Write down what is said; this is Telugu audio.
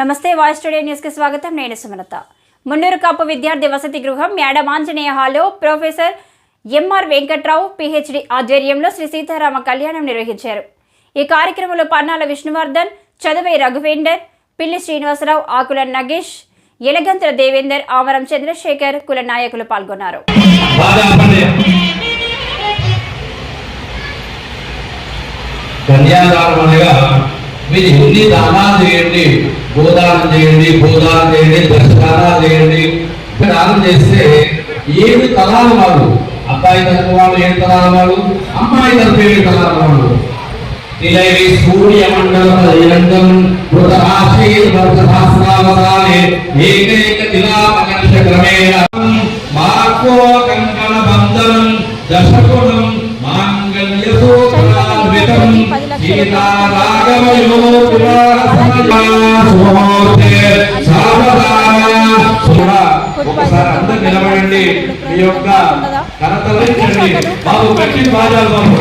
నమస్తే వాయిస్ టుడే న్యూస్కి స్వాగతం. నేను సుమలత. మున్నూరు కాపు విద్యార్థి వసతి గృహం మేడం ఆంజనేయ హాల్లో ప్రొఫెసర్ ఎంఆర్ వెంకట్రావు పిహెచ్డి ఆధ్వర్యంలో శ్రీ సీతారామ కళ్యాణం నిర్వహించారు. ఈ కార్యక్రమంలో పన్నాల విష్ణువర్ధన్ చదువై రఘువేందర్ పిల్లి శ్రీనివాసరావు ఆకుల నగేష్ ఎలగంత్ర దేవేందర్ ఆమరం చంద్రశేఖర్ కుల నాయకులు పాల్గొన్నారు. కన్యాదానం అనగా మీరు ఎన్ని దానాలు చేయండి గోదానం చేయండి భూదానం చేయండి దర్శనాలు చేయండి. దానం చేస్తే ఏడు తలాల వాళ్ళు అబ్బాయి తరపు వాళ్ళు ఏడు తలాల వాళ్ళు అమ్మాయి తరపు ఏడు తలాల వాళ్ళు నిలయవి సూర్య మండల పర్యంతం మృతరాశీర్వర్ధశాస్త్రావసానే ఏకైక దిలాపకర్ష క్రమేణ. మార్కో కంకణ బంధనం దశకుణం మాంగళ్య సూత్రాన్వితం సీతారాగమయో ఒకసారి అందరు నిలబడండి. మీ యొక్క ఘనతలు బాబు గట్టి బాజాలు బాబు.